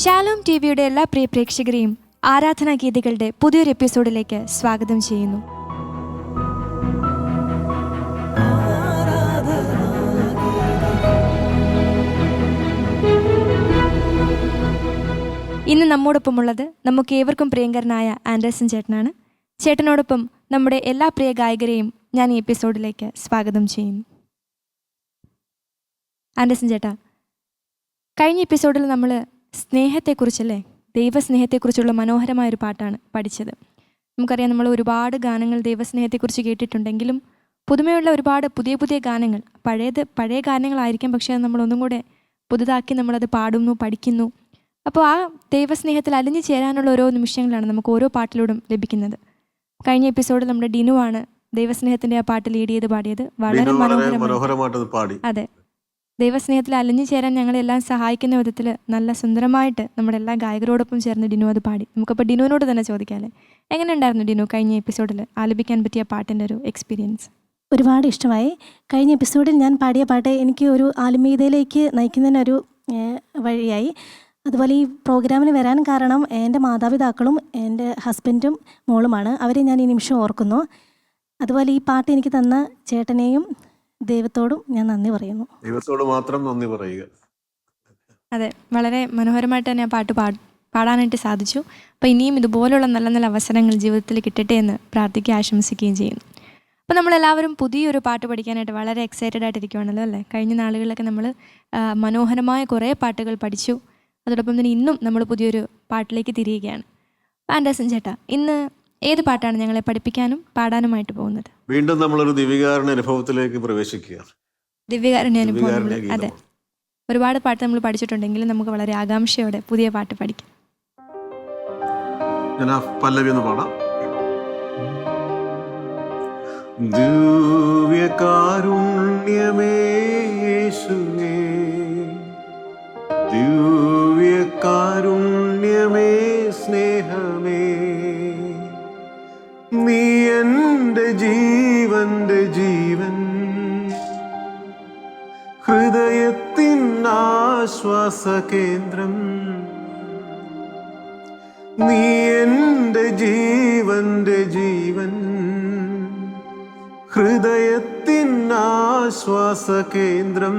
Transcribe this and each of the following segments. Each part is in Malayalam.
ഷാലോം ടി വിയുടെ എല്ലാ പ്രിയ പ്രേക്ഷകരെയും ആരാധനാ ഗീതികളുടെ പുതിയൊരു എപ്പിസോഡിലേക്ക് സ്വാഗതം ചെയ്യുന്നു. ഇന്ന് നമ്മോടൊപ്പമുള്ളത് നമുക്ക് ഏവർക്കും പ്രിയങ്കരനായ ആൻഡേഴ്സൺ ചേട്ടനാണ്. ചേട്ടനോടൊപ്പം നമ്മുടെ എല്ലാ പ്രിയ ഗായകരെയും ഞാൻ ഈ എപ്പിസോഡിലേക്ക് സ്വാഗതം ചെയ്യുന്നു. ആൻഡേഴ്സൺ ചേട്ടാ കഴിഞ്ഞ എപ്പിസോഡിൽ നമ്മൾ സ്നേഹത്തെക്കുറിച്ചല്ലേ? ദൈവസ്നേഹത്തെക്കുറിച്ചുള്ള മനോഹരമായ ഒരു പാട്ടാണ് പഠിച്ചത്. നമുക്കറിയാം നമ്മൾ ഒരുപാട് ഗാനങ്ങൾ ദൈവസ്നേഹത്തെക്കുറിച്ച് കേട്ടിട്ടുണ്ടെങ്കിലും പുതുമയുള്ള ഒരുപാട് പുതിയ പുതിയ ഗാനങ്ങൾ പഴയത് പഴയ ഗാനങ്ങളായിരിക്കും പക്ഷേ അത് നമ്മളൊന്നും കൂടെ പുതുതാക്കി നമ്മളത് പാടുന്നു പഠിക്കുന്നു. അപ്പോൾ ആ ദൈവസ്നേഹത്തിൽ അലിഞ്ഞു ചേരാനുള്ള ഓരോ നിമിഷങ്ങളാണ് നമുക്ക് ഓരോ പാട്ടിലൂടെ ലഭിക്കുന്നത്. കഴിഞ്ഞ എപ്പിസോഡിൽ നമ്മുടെ ഡിനുവാണ് ദൈവസ്നേഹത്തിന്റെ ദൈവസ്നേഹത്തിന്റെ ആ പാട്ട് ലീഡ് ചെയ്ത് പാടിയത്. വളരെ മനോഹരമായിട്ട് പാടി. അതെ. ദൈവസ്നേഹത്തിൽ അലിഞ്ഞു ചേരാൻ ഞങ്ങളെല്ലാം സഹായിക്കുന്ന വിധത്തിൽ നല്ല സുന്ദരമായിട്ട് നമ്മുടെ എല്ലാ ഗായകരോടൊപ്പം ചേർന്ന് ഡിനു അത് പാടി. നമുക്കപ്പോൾ ഡിനുവിനോട് തന്നെ ചോദിക്കാമല്ലേ എങ്ങനെ ഉണ്ടായിരുന്നു ഡിനു കഴിഞ്ഞ എപ്പിസോഡിൽ ആലപിക്കാൻ പറ്റിയ പാട്ടിന്റെ ഒരു എക്സ്പീരിയൻസ് ഒരുപാട് ഇഷ്ടമായി. കഴിഞ്ഞ എപ്പിസോഡിൽ ഞാൻ പാടിയ പാട്ട് എനിക്ക് ഒരു ആത്മീയതയിലേക്ക് നയിക്കുന്നതിനൊരു വഴിയായി. അതുപോലെ ഈ പ്രോഗ്രാമിന് വരാൻ കാരണം എന്റെ മാതാപിതാക്കളും എന്റെ ഹസ്ബൻഡും മോളുമാണ്. അവരെ ഞാൻ ഈ നിമിഷം ഓർക്കുന്നു. അതുപോലെ ഈ പാട്ട് എനിക്ക് തന്ന ചേട്ടനെയും ദൈവത്തോടും ഞാൻ നന്ദി പറയുന്നു. ദൈവത്തോട് മാത്രം നന്ദി പറയുക. അതെ വളരെ മനോഹരമായിട്ട് തന്നെ ആ പാട്ട് പാ പാടാനായിട്ട് സാധിച്ചു. അപ്പോൾ ഇനിയും ഇതുപോലുള്ള നല്ല നല്ല അവസരങ്ങൾ ജീവിതത്തിൽ കിട്ടട്ടെ എന്ന് പ്രാർത്ഥിക്കുക ആശംസിക്കുകയും ചെയ്യുന്നു. നമ്മൾ എല്ലാവരും പുതിയൊരു പാട്ട് പഠിക്കാനായിട്ട് വളരെ എക്സൈറ്റഡ് ആയിട്ട് ഇരിക്കുവാണല്ലോ അല്ലേ? കഴിഞ്ഞ നാളുകളിലൊക്കെ നമ്മൾ മനോഹരമായ കുറേ പാട്ടുകൾ പഠിച്ചു. അതോടൊപ്പം തന്നെ ഇന്നും നമ്മൾ പുതിയൊരു പാട്ടിലേക്ക് തിരിയുകയാണ്. ആൻഡേഴ്സൺ ചേട്ടാ ഇന്ന് ഏത് പാട്ടാണ് ഞങ്ങളെ പഠിപ്പിക്കാനും പാടാനുമായിട്ട് പോകുന്നത്? വീണ്ടും നമ്മളൊരു ദിവ്യകാരണ അനുഭവത്തിലേക്ക് പ്രവേശിക്കുക. ദിവ്യകാരുണ്യ അനുഭവം അതെ. ഒരുപാട് പാട്ട് നമ്മൾ പഠിച്ചിട്ടുണ്ടെങ്കിലും നമുക്ക് വളരെ ആകാംക്ഷയോടെ പുതിയ പാട്ട് പഠിക്കാം. ഞാൻ പല്ലവി ഒന്ന് പാടാം. ദിവ്യകാരുണ്യമേ യേശുവേ ഹൃദയത്തിൻ ആശ്വാസ കേന്ദ്രം. നീ എന്റെ ജീവന്റെ ജീവൻ. ഹൃദയത്തിൻ ആശ്വാസ കേന്ദ്രം.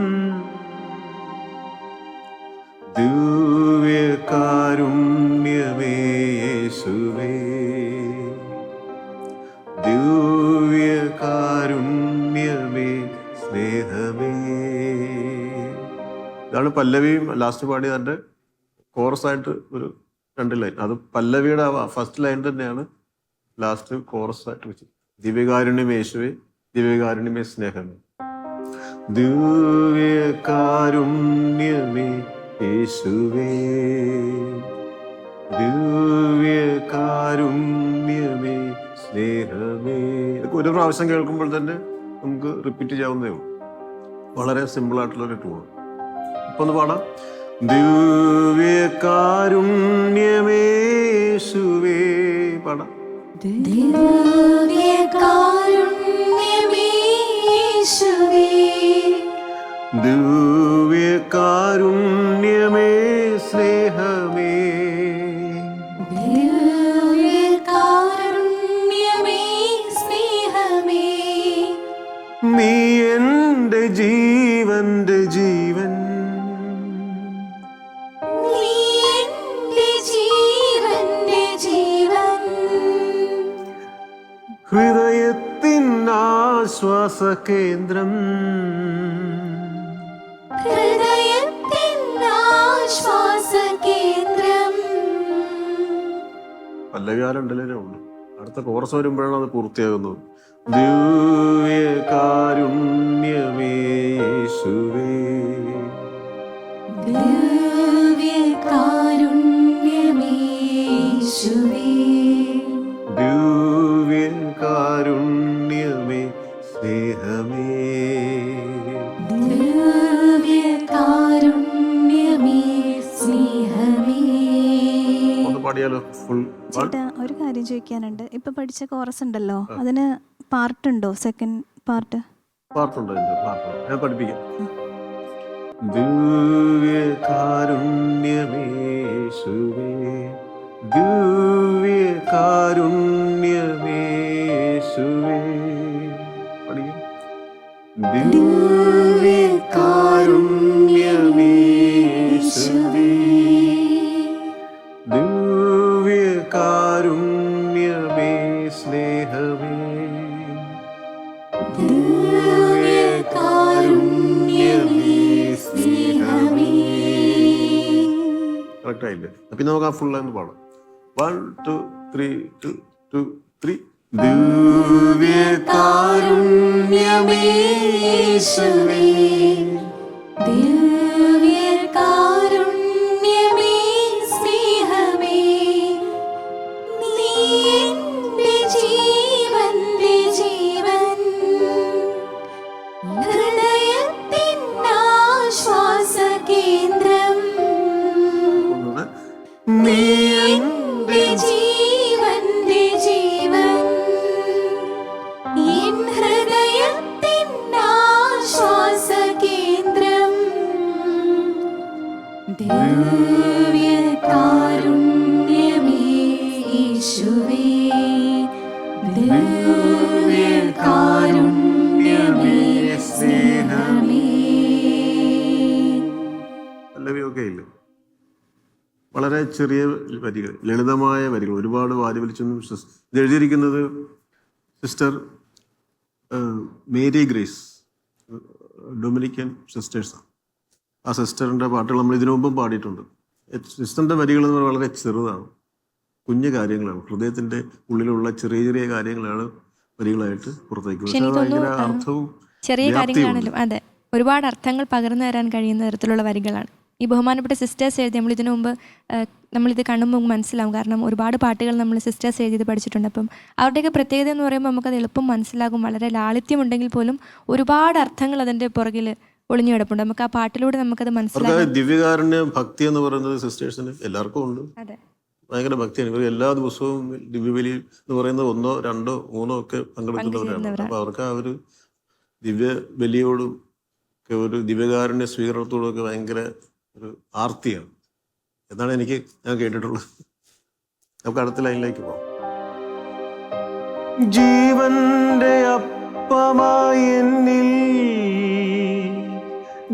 ഇതാണ് പല്ലവിയും ലാസ്റ്റ് പാടിയതിന്റെ കോറസ് ആയിട്ട് ഒരു രണ്ട് ലൈൻ അത് പല്ലവിയുടെ ഫസ്റ്റ് ലൈൻ തന്നെയാണ് ലാസ്റ്റ് കോറസ് ആയിട്ട് വെച്ചത്. ദിവ്യകാരുണ്യം യേശുവേ ദിവ്യകാരുണ്യമേ സ്നേഹമേ. ദിവ്യകാരുണ്യമേ യേശുവേ. ദിവ്യകാരുണ്യമേ സ്നേഹമേ. ഇതൊക്കെ ഒരു പ്രാവശ്യം കേൾക്കുമ്പോൾ തന്നെ നമുക്ക് റിപ്പീറ്റ് ചെയ്യാവുന്നേ ഉള്ളൂ. വളരെ സിമ്പിൾ ആയിട്ടുള്ള ഒന്ന് പാടാം. ദിവ്യകാരുണ്യമേശുവേ പാടാം. ദിവ്യകാരുണ്യമേ കേന്ദ്രം. പല്ലവികാലുണ്ടല്ലേ ഉള്ളു അടുത്ത കോറസ് വരുമ്പോഴാണ് അത് പൂർത്തിയാകുന്നത്. ദിവ്യകാരുണ്യമേശുവേ. ദിവ്യകാരുണ്യമേശുവേ. ദിവ്യകാരുണ്യമേ ഫുൾ ഒരു കാര്യം ചോദിക്കാനുണ്ട്. ഇപ്പൊ പഠിച്ച കോറസ് ഉണ്ടല്ലോ അതിന് പാർട്ട് ഉണ്ടോ? സെക്കൻഡ് പാർട്ട് പാർട്ട് എന്റെ പാർട്ടുണ്ട് ഞാൻ പഠിപ്പിക്കാം. ദിവ്യകാരുണ്യമേശുവേ ദിവ്യകാരുണ്യമേശുവേ പഠിക്കാം. ആയില്ലേ പിന്നെ നമുക്ക് ആ ഫുൾ എന്ന് പാടാം. One two three two two three ദിവ്യകാരുണ്യമേശുവേ ദിവ്യകാരുണ്യമേ വളരെ ചെറിയ വരികൾ ലളിതമായ വരികൾ. ഒരുപാട് വാരി വലിച്ചൊന്നും സിസ്- ഇത് എഴുതിയിരിക്കുന്നത് സിസ്റ്റർ മേരി ഗ്രേസ് ഡൊമിനിക്കൻ സിസ്റ്റേഴ്സാണ് ആ സിസ്റ്ററിന്റെ പാട്ടുകൾ നമ്മൾ ഇതിനു മുമ്പും പാടിയിട്ടുണ്ട്. സിസ്റ്ററിന്റെ വരികൾ എന്ന് പറഞ്ഞാൽ വളരെ ചെറുതാണ്. കുഞ്ഞു കാര്യങ്ങളാണ്. ഹൃദയത്തിന്റെ ഉള്ളിലുള്ള ചെറിയ ചെറിയ കാര്യങ്ങളാണ് വരികളായിട്ട് പുറത്തേക്ക് പക്ഷെ പക്ഷേ ഭയങ്കര അർത്ഥവും ചെറിയ കാര്യങ്ങളാണല്ലോ അതെ ഒരുപാട് അർത്ഥങ്ങൾ പകർന്നു തരാൻ കഴിയുന്ന തരത്തിലുള്ള വരികളാണ്. ഈ ബഹുമാനപ്പെട്ട സിസ്റ്റേഴ്സ് എഴുതി നമ്മൾ ഇതിനു മുമ്പ് നമ്മളിത് കാണുമ്പോൾ മനസ്സിലാവും. കാരണം ഒരുപാട് പാട്ടുകൾ നമ്മൾ സിസ്റ്റേഴ്സ് എഴുതിയത് പഠിച്ചിട്ടുണ്ട്. അപ്പം അവരുടെയൊക്കെ പ്രത്യേകത എന്ന് പറയുമ്പോൾ നമുക്കത് എളുപ്പം മനസ്സിലാകും. വളരെ ലാളിത്യമുണ്ടെങ്കിൽ പോലും ഒരുപാട് അർത്ഥങ്ങൾ അതിന്റെ പുറകിൽ ഒളിഞ്ഞു കിടപ്പുണ്ട്. നമുക്ക് ആ പാട്ടിലൂടെ നമുക്കത് അവർക്ക് മനസ്സിലാകും ഭക്തി എന്ന് പറയുന്നത് സിസ്റ്റേഴ്സിന് എല്ലാവർക്കും ഉണ്ട്. അതെ. ഭയങ്കര ഭക്തിയാണ്. ഇവർ എല്ലാ ദിവസവും ദിവ്യബലി എന്ന് പറയുന്നത് ഒന്നോ രണ്ടോ മൂന്നോ ഒക്കെ പങ്കെടുക്കുന്നവരാണ്. അപ്പൊ അവർക്ക് ആ ഒരു ദിവ്യബലിയോടും ഒരു ദിവ്യകാരുണ്യ സ്വീകരണത്തോടും ഒക്കെ ഭയങ്കര ഒരു ആർത്തിയാണ്. എന്നാണ് എനിക്ക് ഞാൻ കേട്ടിട്ടുള്ളത്. നമുക്ക് അടുത്ത ലൈനിലേക്ക് പോകാം. ജീവന്റെ അപ്പമായി എന്നിൽ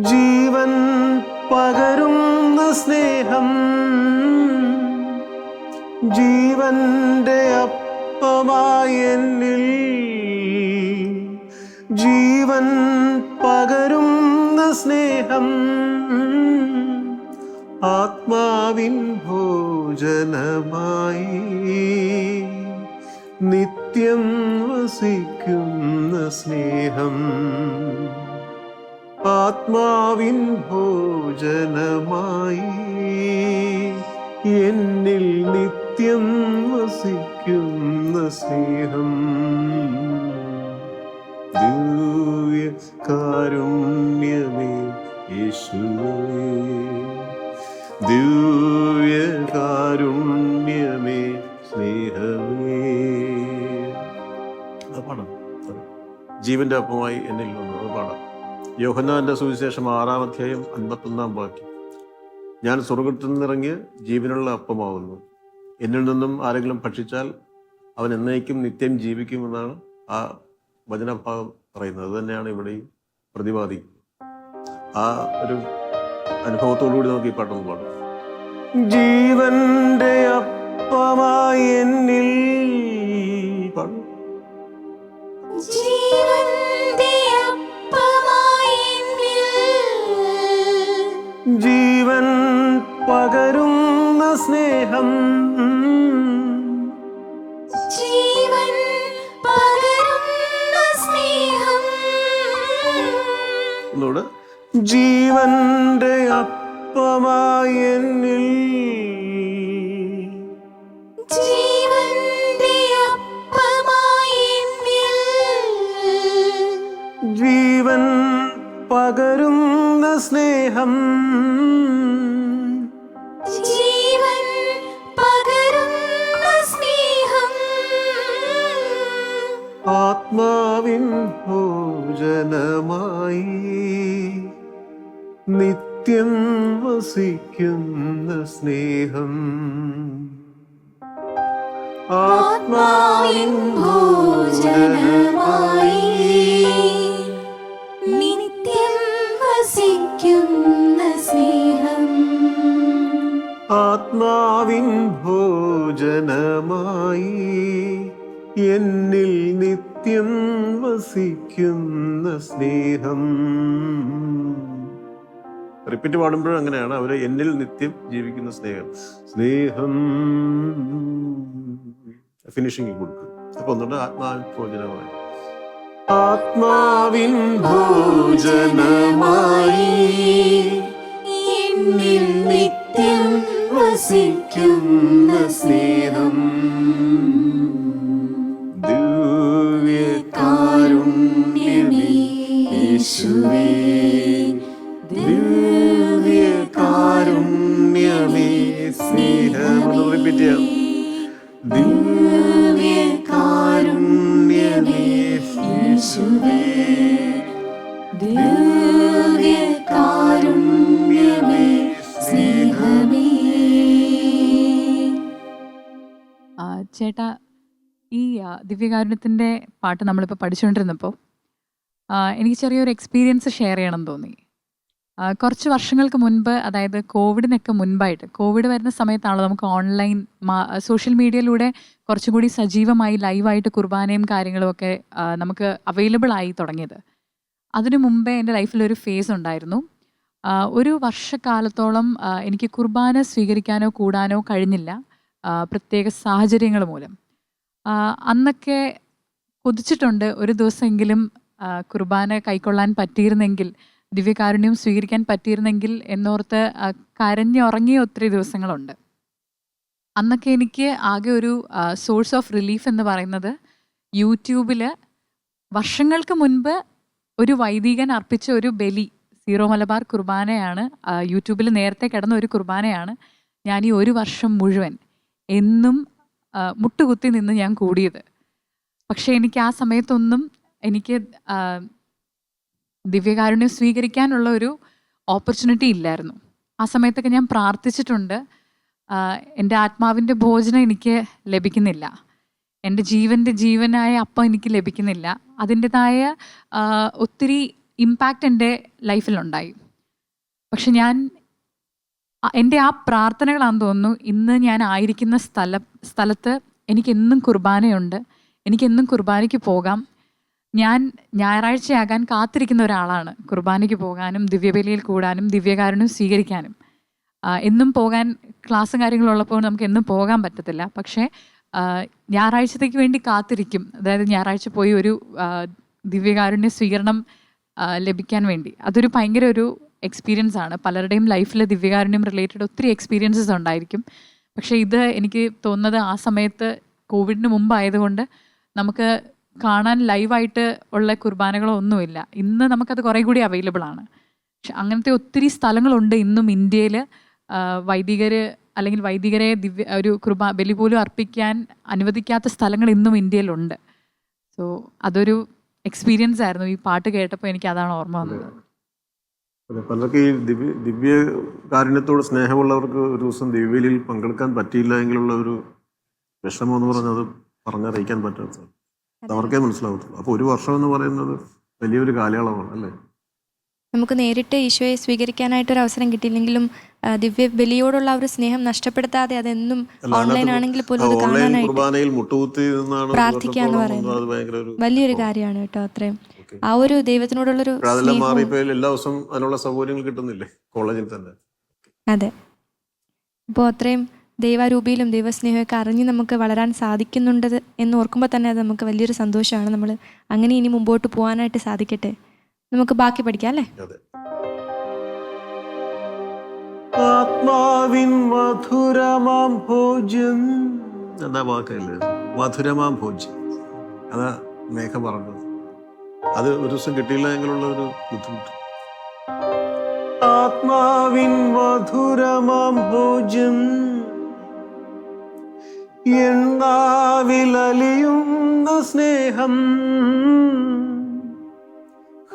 ജീവൻ പകരുന്ന സ്നേഹം ജീവന്റെ അപ്പമായി എന്നിൽ ജീവൻ പകരുന്ന സ്നേഹം ആത്മാവിൻ ഭോജനമായി നിത്യം വസിക്കുന്ന സ്നേഹം. ആത്മാവിൻ ഭോജനമായി എന്നിൽ നിത്യം വസിക്കുന്ന സ്നേഹം. ദിവ്യ കാരുണ്യമേ യേശുവേ. ദിവ്യ കാരുണ്യമേ സ്നേഹമേ. അത് ജീവന്റെ അപ്പമായി എന്നിൽ നിന്ന് അത് പാടാം. യോഹന്നാന്റെ സുവിശേഷം ആറാം അധ്യായം അൻപത്തൊന്നാം വാക്യം. ഞാൻ സ്വർഗത്തിൽ നിന്നിറങ്ങി ജീവനുള്ള അപ്പമാവുന്നു. എന്നിൽ നിന്നും ആരെങ്കിലും ഭക്ഷിച്ചാൽ അവൻ എന്നേക്കും നിത്യം ജീവിക്കുമെന്നാണ് ആ വചനഭാഗം പറയുന്നത്. അത് തന്നെയാണ് ഇവിടെ പ്രതിപാദിക്കുന്നത്. ആ ഒരു അനുഭവത്തോടുകൂടി നമുക്ക് ഈ പാട്ടൊന്ന് പാടാം. ജീവന്റെ അപ്പമായി എന്നിൽ പാടും. ജീവൻ പകരുന്ന സ്നേഹം. ജീവൻ പകരുന്ന സ്നേഹം. ജീവന്റെ അപ്പമായി എന്നിൽ. ജീവൻ പകരുന്ന സ്നേഹം നിത്യം വസിക്കുന്ന സ്നേഹം. ആത്മാവിൻ ഭോജനമായി സ്നേഹം പാടുമ്പോഴും അങ്ങനെയാണ്. അവർ എന്നിൽ നിത്യം ജീവിക്കുന്ന സ്നേഹം. സ്നേഹം ഫിനിഷിംഗ് കൊടുക്കും. അപ്പൊ ഒന്നുകൊണ്ട് ആത്മാവിൻ ഭോജനമായി ആത്മാവിൻ ഭോജനമായി എന്നിൽ നിത്യം വസിക്കുന്ന സ്നേഹം. ദിവ്യകാരുണ്യമേ യേശുവേ. ദിവ്യകാരുണ്യമേ ചേട്ടാ ഈ ദിവ്യകാരുണ്യത്തിന്റെ പാട്ട് നമ്മളിപ്പോൾ പഠിച്ചുകൊണ്ടിരുന്നപ്പോൾ എനിക്ക് ചെറിയൊരു എക്സ്പീരിയൻസ് ഷെയർ ചെയ്യണം തോന്നി. കുറച്ച് വർഷങ്ങൾക്ക് മുൻപ് അതായത് കോവിഡിനൊക്കെ മുൻപായിട്ട് കോവിഡ് വരുന്ന സമയത്താണല്ലോ നമുക്ക് ഓൺലൈൻ സോഷ്യൽ മീഡിയയിലൂടെ കുറച്ചും കൂടി സജീവമായി ലൈവായിട്ട് കുർബാനയും കാര്യങ്ങളും ഒക്കെ നമുക്ക് അവൈലബിൾ ആയി തുടങ്ങിയത്. അതിനു മുമ്പേ എന്റെ ലൈഫിൽ ഒരു ഫേസ് ഉണ്ടായിരുന്നു. ഒരു വർഷക്കാലത്തോളം എനിക്ക് കുർബാന സ്വീകരിക്കാനോ കൂടാനോ കഴിഞ്ഞില്ല പ്രത്യേക സാഹചര്യങ്ങൾ മൂലം. അന്നൊക്കെ കൊതിച്ചിട്ടുണ്ട് ഒരു ദിവസമെങ്കിലും കുർബാന കൈക്കൊള്ളാൻ പറ്റിയിരുന്നെങ്കിൽ ദിവ്യകാരുണ്യം സ്വീകരിക്കാൻ പറ്റിയിരുന്നെങ്കിൽ എന്നോർത്ത് കരഞ്ഞുറങ്ങിയ ഒത്തിരി ദിവസങ്ങളുണ്ട്. അന്നൊക്കെ എനിക്ക് ആകെ ഒരു സോഴ്സ് ഓഫ് റിലീഫ് എന്ന് പറയുന്നത് യൂട്യൂബിൽ വർഷങ്ങൾക്ക് മുൻപ് ഒരു വൈദികൻ അർപ്പിച്ച ഒരു ബലി സീറോ മലബാർ കുർബാനയാണ് യൂട്യൂബിൽ നേരത്തെ കിടന്ന ഒരു കുർബാനയാണ് ഞാൻ ഈ ഒരു വർഷം മുഴുവൻ എന്നും മുട്ടുകുത്തി നിന്ന് ഞാൻ കൂടിയത്. പക്ഷേ എനിക്ക് ആ സമയത്തൊന്നും എനിക്ക് ദിവ്യകാരുണ്യം സ്വീകരിക്കാനുള്ള ഒരു ഓപ്പർച്യൂണിറ്റി ഇല്ലായിരുന്നു. ആ സമയത്തൊക്കെ ഞാൻ പ്രാർത്ഥിച്ചിട്ടുണ്ട്. എന്റെ ആത്മാവിന്റെ ഭോജനം എനിക്ക് ലഭിക്കുന്നില്ല. എന്റെ ജീവന്റെ ജീവനായ അപ്പം എനിക്ക് ലഭിക്കുന്നില്ല. അതിന്റെതായ ഒത്തിരി ഇമ്പാക്റ്റ് എന്റെ ലൈഫിലുണ്ടായി പക്ഷെ ഞാൻ എന്റെ ആ പ്രാർത്ഥനകളാന്ന് തോന്നുന്നു ഇന്ന് ഞാൻ ആയിരിക്കുന്ന സ്ഥല സ്ഥലത്ത് എനിക്കെന്നും കുർബാനയുണ്ട്. എനിക്കെന്നും കുർബാനയ്ക്ക് പോകാം. ഞാൻ ഞായറാഴ്ചയാകാൻ കാത്തിരിക്കുന്ന ഒരാളാണ്. കുർബാനയ്ക്ക് പോകാനും ദിവ്യബലിയിൽ കൂടാനും ദിവ്യകാരുണ്യം സ്വീകരിക്കാനും. എന്നും പോകാൻ ക്ലാസ്സും കാര്യങ്ങളുള്ളപ്പോൾ നമുക്ക് എന്നും പോകാൻ പറ്റത്തില്ല. പക്ഷേ ഞായറാഴ്ചത്തേക്ക് വേണ്ടി കാത്തിരിക്കും. അതായത് ഞായറാഴ്ച പോയി ഒരു ദിവ്യകാരുണ്യ സ്വീകരണം ലഭിക്കാൻ വേണ്ടി. അതൊരു ഭയങ്കര ഒരു എക്സ്പീരിയൻസ് ആണ്. പലരുടെയും ലൈഫിൽ ദിവ്യകാരുണ്യം റിലേറ്റഡ് ഒത്തിരി എക്സ്പീരിയൻസസ് ഉണ്ടായിരിക്കും. പക്ഷേ ഇത് എനിക്ക് തോന്നുന്നത് ആ സമയത്ത് കോവിഡിന് മുമ്പായതുകൊണ്ട് നമുക്ക് കാണാൻ ലൈവായിട്ട് ഉള്ള കുർബാനകളോ ഒന്നുമില്ല. ഇന്ന് നമുക്കത് കുറേ കൂടി അവൈലബിൾ ആണ്. പക്ഷെ അങ്ങനത്തെ ഒത്തിരി സ്ഥലങ്ങളുണ്ട് ഇന്നും ഇന്ത്യയിൽ വൈദികർ അല്ലെങ്കിൽ വൈദികരെ ദിവ്യ ഒരു കുർബാ ബലി പോലും അർപ്പിക്കാൻ അനുവദിക്കാത്ത സ്ഥലങ്ങൾ ഇന്നും ഇന്ത്യയിലുണ്ട്. സോ അതൊരു എക്സ്പീരിയൻസ് ആയിരുന്നു. ഈ പാട്ട് കേട്ടപ്പോൾ എനിക്ക് അതാണ് ഓർമ്മ വന്നത്. പലർക്കും ഈ ദിവ്യ ദിവ്യ കാരുണ്യത്തോട് സ്നേഹമുള്ളവർക്ക് ഒരു ദിവസം ദിവ്യലിൽ പങ്കെടുക്കാൻ പറ്റിയില്ല എങ്കിലുള്ള ഒരു വിഷമം എന്ന് പറഞ്ഞത് പറഞ്ഞറിയിക്കാൻ പറ്റാത്ത അവർക്കേ മനസ്സിലാവത്തുള്ളൂ. അപ്പോൾ ഒരു വർഷം എന്ന് പറയുന്നത് വലിയൊരു കാലയളവാണ് അല്ലേ? നമുക്ക് നേരിട്ട് ഈശോയെ സ്വീകരിക്കാനായിട്ടൊരു അവസരം കിട്ടിയില്ലെങ്കിലും ദിവ്യ ബലിയോടുള്ള ഒരു സ്നേഹം നഷ്ടപ്പെടുത്താതെ അതെന്നും ഓൺലൈൻ ആണെങ്കിൽ പോലും പ്രാർത്ഥിക്കാന്ന് പറയുന്നത്. വലിയൊരു കാര്യമാണ് കേട്ടോ അത്രയും. ആ ഒരു ദൈവത്തിനോടുള്ളൊരു എല്ലാ ദിവസവും അതിനുള്ള സൗകര്യങ്ങൾ കിട്ടുന്നില്ലേ? കോളേജിൽ തന്നെ. അതെ. അപ്പോൾ അത്രയും ദൈവരൂപിയിലും ദൈവസ്നേഹമൊക്കെ അറിഞ്ഞ് നമുക്ക് വളരാൻ സാധിക്കുന്നുണ്ട് എന്ന് ഓർക്കുമ്പോൾ തന്നെ അത് നമുക്ക് വലിയൊരു സന്തോഷമാണ്. നമ്മൾ അങ്ങനെ ഇനി മുമ്പോട്ട് പോകാനായിട്ട് സാധിക്കട്ടെ? നമുക്ക് ബാക്കി പഠിക്കാം അല്ലേ? ആത്മാവിൻ മധുരമാം ഭോജ്യം. എന്താ വാക്കല്ലേ മധുരമാം ഭോജ്യം. അതാ പറഞ്ഞത്. അത് ഒരു ദിവസം കിട്ടിയില്ല എങ്കിലുള്ള ഒരു ബുദ്ധിമുട്ട്. ആത്മാവിൻ മധുരമാം ഭോജ്യം. എണ്ണാവിലലിയുന്ന സ്നേഹം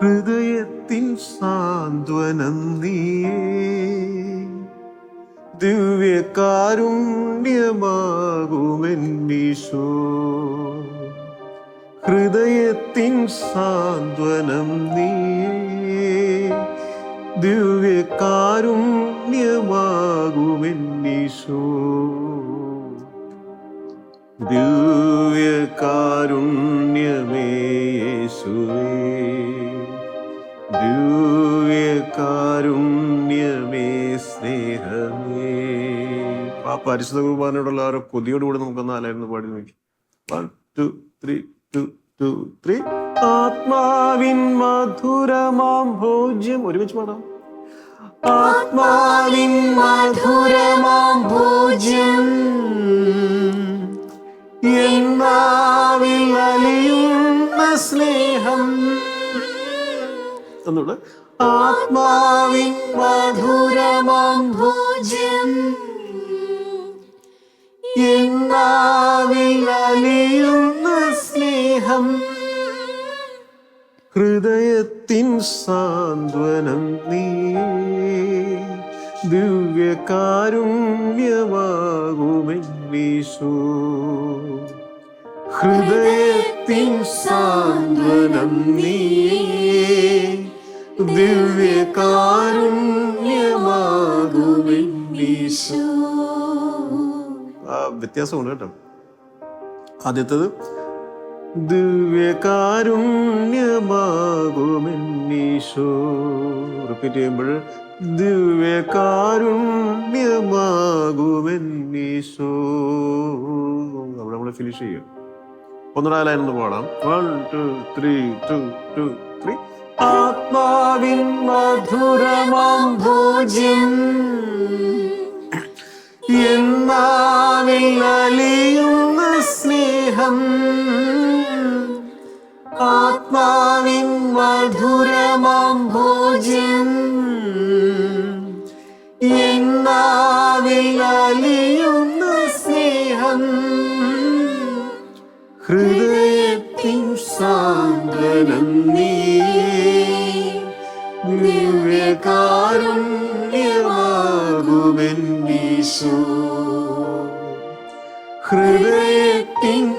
ഹൃദയത്തിൻ സാന്ത്വനം നീയേ ദിവ്യകാരുണ്യമാകുമെന്നീശോ. ഹൃദയത്തിൻ സാന്ത്വനം നീയേ ദിവ്യകാരുണ്യമാകുമെന്നീശോ. സ്നേഹമേ. പരിശുദ്ധ കുർബാനയോടുള്ള ഓരോ കൊതിയോടുകൂടി നമുക്കൊന്ന് നാലായിരുന്നു പാടി നോക്കി. One two three two two three ആത്മാവിൻ മധുരമാം ഭോജ്യം. ഒരുമിച്ച് പാടാം. ആത്മാവിൻ മധുരമാം ഭോജ്യം. ഒന്നുകൂടെ ആത്മാവിൻ മധുരമം ഭോജ്യം എന്നാവിൽ സ്നേഹം. ഹൃദയത്തിൻ സാന്ത്വനം നീ. ദിവ്യകാരുണ്യമാകുമെന്നീശോ. ഹൃദയത്തിൻ സാന്ത്വനം നീ. വ്യത്യാസമുണ്ട് കേട്ടോ. ആദ്യത്തത് ദിവ്യകാരുണ്യമാകുമെന്നീശോ റിപ്പീറ്റ് ചെയ്യുമ്പോൾ ദിവ്യകാരുണ്യമാകുമെന്നീശോ അവിടെ നമ്മൾ ഫിനിഷ് ചെയ്യും. ഒന്നുകൂടെ ലൈൻ ഒന്ന് പാടാം. One two three two two ആത്മാവിൻ മധുരമാം ഭോജ്യം എന്നാവിൽ അലിയുന്ന സ്നേഹം. ആത്മാവിൻ മധുരമാം ഭോജ്യം എന്നാവിൽ അലിയുന്ന സ്നേഹം. ഹൃദയത്തിൻ സാന്ത്വനം നീ ദിവ്യകാരുണ്യമാകുമെന്നീശോ ഹൃദയത്തിൻ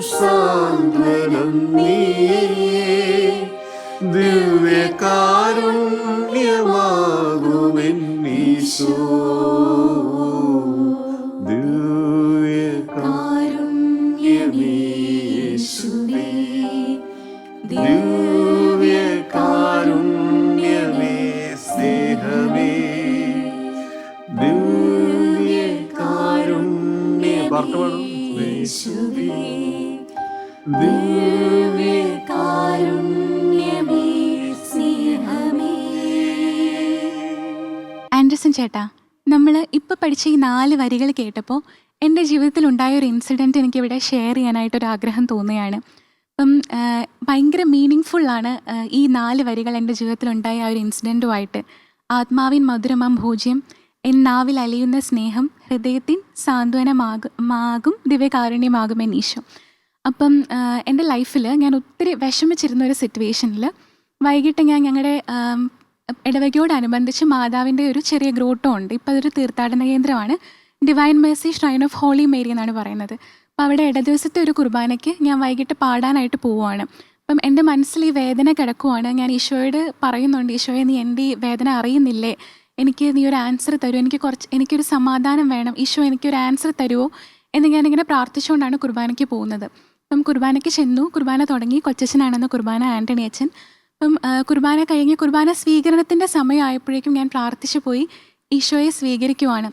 നാല് വരികൾ കേട്ടപ്പോൾ എന്റെ ജീവിതത്തിൽ ഉണ്ടായ ഒരു ഇൻസിഡന്റ് എനിക്കിവിടെ ഷെയർ ചെയ്യാനായിട്ടൊരു ആഗ്രഹം തോന്നുകയാണ്. അപ്പം ഭയങ്കര മീനിങ് ഫുള്ളാണ് ഈ നാല് വരികൾ എന്റെ ജീവിതത്തിൽ ജീവിതത്തിലുണ്ടായ ആ ഒരു ഇൻസിഡന്റുമായിട്ട് ആത്മാവിൻ മധുരമാം ഭോജ്യം എൻ നാവിൽ അലിയുന്ന സ്നേഹം ഹൃദയത്തിൻ സാന്ത്വനമാകും മാകും എൻ ഈശോ. അപ്പം എന്റെ ലൈഫിൽ ഞാൻ ഒത്തിരി വിഷമിച്ചിരുന്ന ഒരു സിറ്റുവേഷനിൽ വൈകിട്ട് ഞാൻ ഞങ്ങളുടെ ഇടവകയോടനുബന്ധിച്ച് മാതാവിന്റെ ഒരു ചെറിയ ഗ്രോട്ടോ ഉണ്ട് ഇപ്പോൾ അതൊരു തീർത്ഥാടന കേന്ദ്രമാണ്. Divine mercy shrine of holy Mary എന്നാണ് പറയുന്നത്. അപ്പോൾ അവിടെ ഇടദിവസത്തെ ഒരു കുർബാനയ്ക്ക് ഞാൻ വൈകിട്ട് പാടാനായിട്ട് പോവുകയാണ്. അപ്പം എന്റെ മനസ്സിൽ ഈ വേദന കിടക്കുവാണ്. ഞാൻ ഈശോയോട് പറയുന്നുണ്ട് ഈശോയെ നീ എന്റെ ഈ വേദന അറിയുന്നില്ലേ? എനിക്ക് നീ ഒരു ആൻസർ തരൂ എനിക്ക് കുറച്ച് എനിക്കൊരു സമാധാനം വേണം. ഈശോ എനിക്കൊരു ആൻസർ തരുമോ? എന്ന് ഞാനിങ്ങനെ പ്രാർത്ഥിച്ചുകൊണ്ടാണ് കുർബാനയ്ക്ക് പോകുന്നത്. അപ്പം കുർബാനയ്ക്ക് ചെന്നു. കുർബാന തുടങ്ങി. കൊച്ചച്ഛനാണെന്ന് കുർബാന ആന്റണി അച്ഛൻ അപ്പം കുർബാന കഴിഞ്ഞ് കുർബാന സ്വീകരണത്തിന്റെ സമയമായപ്പോഴേക്കും ഞാൻ പ്രാർത്ഥിച്ചു പോയി ഈശോയെ സ്വീകരിക്കുവാണ്.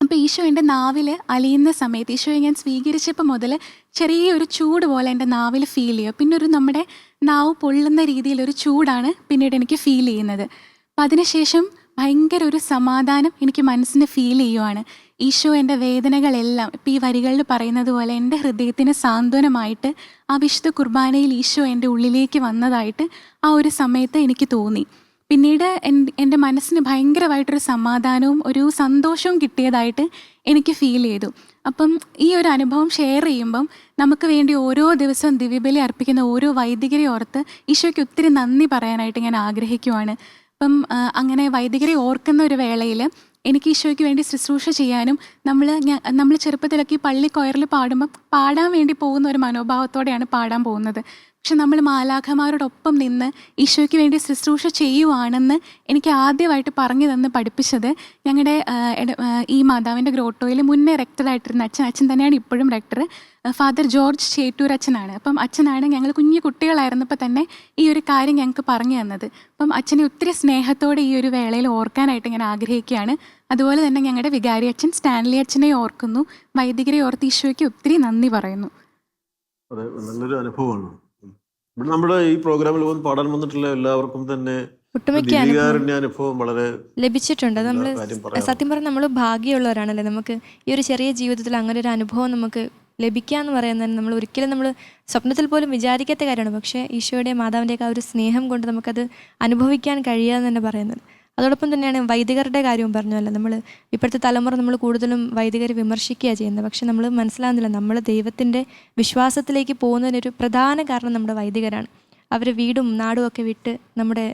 അപ്പോൾ ഈശോ എന്റെ നാവിൽ അലിയുന്ന സമയത്ത് ഈശോയെ ഞാൻ സ്വീകരിച്ചപ്പോൾ മുതൽ ചെറിയൊരു ചൂട് പോലെ എന്റെ നാവിൽ ഫീൽ ചെയ്യുക പിന്നെ ഒരു നമ്മുടെ നാവ് പൊള്ളുന്ന രീതിയിലൊരു ചൂടാണ് പിന്നീട് എനിക്ക് ഫീൽ ചെയ്യുന്നത്. അപ്പം അതിനുശേഷം ഭയങ്കര ഒരു സമാധാനം എനിക്ക് മനസ്സിന് ഫീൽ ചെയ്യുവാണ്. ഈശോ എന്റെ വേദനകളെല്ലാം ഇപ്പം ഈ വരികളിൽ പറയുന്നത് പോലെ എന്റെ ഹൃദയത്തിന് സാന്ത്വനമായിട്ട് ആ വിശുദ്ധ കുർബാനയിൽ ഈശോ എന്റെ ഉള്ളിലേക്ക് വന്നതായിട്ട് ആ ഒരു സമയത്ത് എനിക്ക് തോന്നി. പിന്നീട് എൻ- എന്റെ മനസ്സിന് ഭയങ്കരമായിട്ടൊരു സമാധാനവും ഒരു സന്തോഷവും കിട്ടിയതായിട്ട് എനിക്ക് ഫീൽ ചെയ്തു. അപ്പം ഈ ഒരു അനുഭവം ഷെയർ ചെയ്യുമ്പം നമുക്ക് വേണ്ടി ഓരോ ദിവസവും ദിവ്യബലി അർപ്പിക്കുന്ന ഓരോ വൈദികരെ ഓർത്ത് ഈശോയ്ക്ക് ഒത്തിരി നന്ദി പറയാനായിട്ട് ഞാൻ ആഗ്രഹിക്കുവാണ്. അപ്പം അങ്ങനെ വൈദികരെ ഓർക്കുന്ന ഒരു വേളയിൽ എനിക്ക് ഈശോയ്ക്ക് വേണ്ടി ശുശ്രൂഷ ചെയ്യാനും നമ്മൾ നമ്മൾ ചെറുപ്പത്തിലൊക്കെ ഈ പള്ളി കൊയറിൽ പാടുമ്പം പാടാൻ വേണ്ടി പോകുന്ന ഒരു മനോഭാവത്തോടെയാണ് പാടാൻ പോകുന്നത്. പക്ഷെ നമ്മൾ മാലാഖമാരോടൊപ്പം നിന്ന് ഈശോയ്ക്ക് വേണ്ടി ശുശ്രൂഷ ചെയ്യുവാണെന്ന് എനിക്ക് ആദ്യമായിട്ട് പറഞ്ഞു തന്ന് പഠിപ്പിച്ചത് ഞങ്ങളുടെ ഈ മാതാവിന്റെ ഗ്രോട്ടോയിൽ മുന്നേ റെക്ടറായിട്ടിരുന്ന അച്ഛൻ അച്ഛൻ തന്നെയാണ് ഇപ്പോഴും റെക്ടർ ഫാദർ ജോർജ് ചേറ്റൂർ അച്ഛനാണ്. അപ്പം അച്ഛനാണ് ഞങ്ങൾ കുഞ്ഞു കുട്ടികളായിരുന്നപ്പോൾ തന്നെ ഈ ഒരു കാര്യം ഞങ്ങൾക്ക് പറഞ്ഞു തന്നത്. അപ്പം അച്ഛനെ ഒത്തിരി സ്നേഹത്തോടെ ഈ ഒരു വേളയിൽ ഓർക്കാനായിട്ട് ഞാൻ ആഗ്രഹിക്കുകയാണ്. അതുപോലെ തന്നെ ഞങ്ങളുടെ വികാരി അച്ഛൻ സ്റ്റാൻലി അച്ഛനെ ഓർക്കുന്നു. വൈദികരെ ഓർത്ത് ഈശോയ്ക്ക് ഒത്തിരി നന്ദി പറയുന്നു. അതെ നല്ലൊരു അനുഭവമാണ്. ഇവിടെ നമ്മുടെ ഈ പ്രോഗ്രാമിൽ വന്ന് പാടാൻ വന്നിട്ടുള്ള എല്ലാവർക്കും തന്നെ അനുഭവം വളരെ ലഭിച്ചിട്ടുണ്ട്. നമ്മൾ. സത്യം പറഞ്ഞാൽ നമ്മൾ ഭാഗ്യമുള്ളവരാണല്ലേ? നമുക്ക് ഈ ഒരു ചെറിയ ജീവിതത്തിൽ അങ്ങനെ ഒരു അനുഭവം നമുക്ക് ലഭിക്കുക എന്ന് പറയുന്നത് നമ്മൾ ഒരിക്കലും നമ്മൾ സ്വപ്നത്തിൽ പോലും വിചാരിക്കാത്ത കാര്യമാണ്. പക്ഷേ ഈശോയുടെ മാതാവിന്റെയൊക്കെ ആ ഒരു സ്നേഹം കൊണ്ട് നമുക്കത് അനുഭവിക്കാൻ കഴിയുക എന്ന് തന്നെ പറയുന്നത് അതോടൊപ്പം തന്നെയാണ് വൈദികരുടെ കാര്യവും പറഞ്ഞല്ലോ നമ്മൾ ഇപ്പോഴത്തെ തലമുറ നമ്മൾ കൂടുതലും വൈദികരെ വിമർശിക്കുക ചെയ്യുന്നത്. പക്ഷെ നമ്മൾ മനസ്സിലാകുന്നില്ല നമ്മൾ ദൈവത്തിന്റെ വിശ്വാസത്തിലേക്ക് പോകുന്നതിനൊരു പ്രധാന കാരണം നമ്മുടെ വൈദികരാണ്. അവർ വീടും നാടും ഒക്കെ വിട്ട് നമ്മുടെ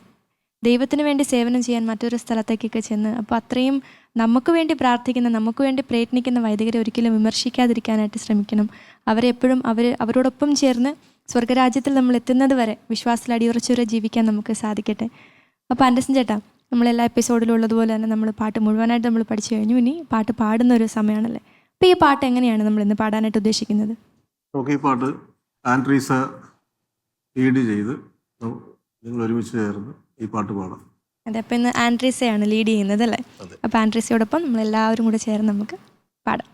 ദൈവത്തിന് വേണ്ടി സേവനം ചെയ്യാൻ മറ്റൊരു സ്ഥലത്തേക്കൊക്കെ ചെന്ന് അപ്പോൾ അത്രയും നമുക്ക് വേണ്ടി പ്രാർത്ഥിക്കുന്ന നമുക്ക് വേണ്ടി പ്രയത്നിക്കുന്ന വൈദികരെ ഒരിക്കലും വിമർശിക്കാതിരിക്കാനായിട്ട് ശ്രമിക്കണം. അവരെപ്പോഴും അവർ അവരോടൊപ്പം ചേർന്ന് സ്വർഗരാജ്യത്തിൽ നമ്മൾ എത്തുന്നത് വരെ വിശ്വാസത്തിൽ അടിയുറച്ചുവരെ ജീവിക്കാൻ നമുക്ക് സാധിക്കട്ടെ. അപ്പോൾ അൻഡസൻ ചേട്ടാ നമ്മളെല്ലാ എപ്പിസോഡിലും ഉള്ളതുപോലെ തന്നെ നമ്മൾ പാട്ട് മുഴുവനായിട്ട് നമ്മൾ പഠിച്ചു കഴിഞ്ഞു. ഇനി പാട്ട് പാടുന്ന ഒരു സമയമാണല്ലേ? അപ്പോൾ ഈ പാട്ട് എങ്ങനെയാണ് നമ്മൾ ഇന്ന് പാടാനായിട്ട് ഉദ്ദേശിക്കുന്നത്? ഈ പാട്ട് ആൻഡ്രീസ ലീഡ് ചെയ്ത് നിങ്ങൾ ഒരുമിച്ച് ചേർന്ന് ഈ പാട്ട് പാടാം. അതെ അപ്പോൾ ഇന്ന് ആൻഡ്രീസയാണ് ലീഡ് ചെയ്യുന്നത് അല്ലേ. അപ്പോൾ ആൻഡ്രീസയോടൊപ്പം നമ്മൾ എല്ലാവരും കൂടെ ചേർന്ന് നമുക്ക് പാടാം.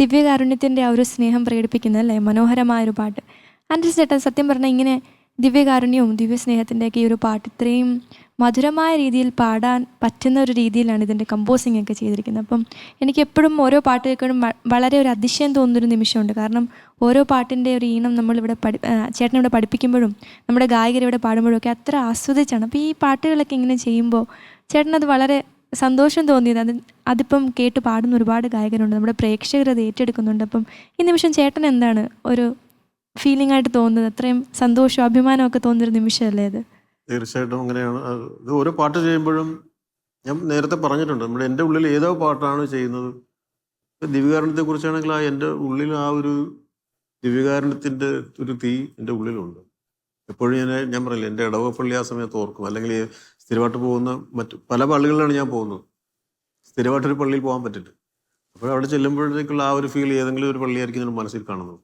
ദിവ്യകാരുണ്യത്തിന്റെ ആ ഒരു സ്നേഹം പ്രകടിപ്പിക്കുന്നത് അല്ലേ? മനോഹരമായ ഒരു പാട്ട്. ആൻഡ്രസ് ചേട്ടൻ സത്യം പറഞ്ഞാൽ ഇങ്ങനെ ദിവ്യകാരുണ്യവും ദിവ്യസ്നേഹത്തിന്റെയൊക്കെ ഈ ഒരു പാട്ട് ഇത്രയും മധുരമായ രീതിയിൽ പാടാൻ പറ്റുന്ന ഒരു രീതിയിലാണ് ഇതിന്റെ കമ്പോസിംഗ് ഒക്കെ ചെയ്തിരിക്കുന്നത്. അപ്പം എനിക്ക് എപ്പോഴും ഓരോ പാട്ട് കേൾക്കുമ്പോഴും വളരെ ഒരു അതിശയം തോന്നുന്നൊരു നിമിഷമുണ്ട്. കാരണം ഓരോ പാട്ടിന്റെ ഒരു ഈണം നമ്മളിവിടെ പഠി ചേട്ടനിവിടെ പഠിപ്പിക്കുമ്പോഴും നമ്മുടെ ഗായകരിവിടെ പാടുമ്പോഴും ഒക്കെ അത്ര ആസ്വദിച്ചാണ്. അപ്പോൾ ഈ പാട്ടുകളൊക്കെ ഇങ്ങനെ ചെയ്യുമ്പോൾ ചേട്ടനത് വളരെ സന്തോഷം തോന്നിയത്. അത് അതിപ്പം കേട്ട് പാടുന്ന ഒരുപാട് ഗായകരുണ്ട്. നമ്മുടെ പ്രേക്ഷകർ അത് ഏറ്റെടുക്കുന്നുണ്ട്. അപ്പം ഈ നിമിഷം ചേട്ടൻ എന്താണ് ഒരു ഫീലിംഗ് ആയിട്ട് തോന്നുന്നത്? അത്രയും സന്തോഷവും ഒക്കെ തോന്നുന്നൊരു നിമിഷമല്ലേ അത്? തീർച്ചയായിട്ടും അങ്ങനെയാണ്. ഇത് ഓരോ പാട്ട് ചെയ്യുമ്പോഴും ഞാൻ നേരത്തെ പറഞ്ഞിട്ടുണ്ട്. നമ്മുടെ എന്റെ ഉള്ളിൽ ഏതോ പാട്ടാണ് ചെയ്യുന്നത്. ദിവ്യകാരണത്തെ കുറിച്ചാണെങ്കിൽ ആ എന്റെ ഉള്ളിൽ ആ ഒരു ദിവ്യകാരണത്തിന്റെ ഒരു തീ എന്റെ ഉള്ളിലുണ്ട്. എപ്പോഴും ഞാൻ ഞാൻ പറയില്ല എന്റെ ഇടവപ്പള്ളി ആ സമയത്ത് ഓർക്കും. അല്ലെങ്കിൽ സ്ഥിരമായിട്ട് പോകുന്ന മറ്റു പല പള്ളികളിലാണ് ഞാൻ പോകുന്നത്. സ്ഥിരമായിട്ടൊരു പള്ളിയിൽ പോകാൻ പറ്റില്ല. അപ്പോൾ അവിടെ ചെല്ലുമ്പോഴത്തേക്കുള്ള ആ ഒരു ഫീൽ ഏതെങ്കിലും ഒരു പള്ളിയായിരിക്കും ഞാൻ മനസ്സിൽ കാണുന്നത്.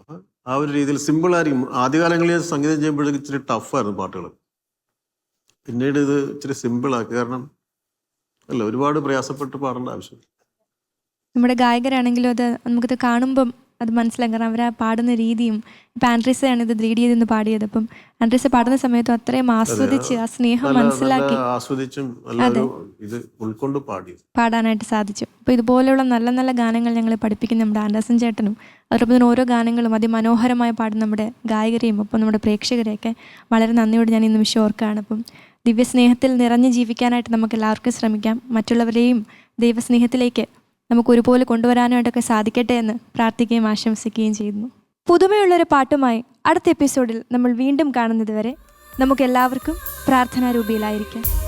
അപ്പം ആ ഒരു രീതിയിൽ സിമ്പിളായിരിക്കും ആദ്യകാലങ്ങളിൽ സംഗീതം ചെയ്യുമ്പോഴേക്കും ഇച്ചിരി ടഫായിരുന്നു പാട്ടുകൾ. പിന്നീട് ഇത് ഇച്ചിരി സിമ്പിളാക്കി കാരണം അല്ല ഒരുപാട് പ്രയാസപ്പെട്ട് പാടേണ്ട ആവശ്യമില്ല. നമ്മുടെ ഗായകരാണെങ്കിലും അത് നമുക്കത് കാണുമ്പം അത് മനസ്സിലാകും കാരണം അവർ ആ പാടുന്ന രീതിയും ഇപ്പം ആൻഡ്രീസയാണ് ഇത് ലീഡ് ചെയ്തെന്ന് പാടിയത്. അപ്പം ആൻഡ്രീസ പാടുന്ന സമയത്ത് അത്രയും ആസ്വദിച്ച് ആ സ്നേഹം മനസ്സിലാക്കി അതെ ആസ്വദിച്ചും ഇത് ഉൾക്കൊണ്ട് പാടി പാടാനായിട്ട് സാധിച്ചു. അപ്പോൾ ഇതുപോലെയുള്ള നല്ല നല്ല ഗാനങ്ങൾ ഞങ്ങളെ പഠിപ്പിക്കുന്ന നമ്മുടെ ആൻഡേഴ്സൺ ചേട്ടനും അതോടൊപ്പം തന്നെ ഓരോ ഗാനങ്ങളും അതിമനോഹരമായി പാടുന്ന നമ്മുടെ ഗായകരെയും ഒപ്പം നമ്മുടെ പ്രേക്ഷകരെയൊക്കെ വളരെ നന്ദിയോട് ഞാൻ ഈ നിമിഷം ഓർക്കുകയാണ്. അപ്പം ദിവ്യസ്നേഹത്തിൽ നിറഞ്ഞു ജീവിക്കാനായിട്ട് നമുക്ക് എല്ലാവർക്കും ശ്രമിക്കാം. മറ്റുള്ളവരെയും ദൈവസ്നേഹത്തിലേക്ക് നമുക്ക് ഒരുപോലെ കൊണ്ടുവരാനായിട്ടൊക്കെ സാധിക്കട്ടെ എന്ന് പ്രാർത്ഥിക്കുകയും ആശംസിക്കുകയും ചെയ്യുന്നു. പുതുമയുള്ളൊരു പാട്ടുമായി അടുത്ത എപ്പിസോഡിൽ നമ്മൾ വീണ്ടും കാണുന്നത് വരെ എല്ലാവർക്കും പ്രാർത്ഥനാരൂപിയിലായിരിക്കാം.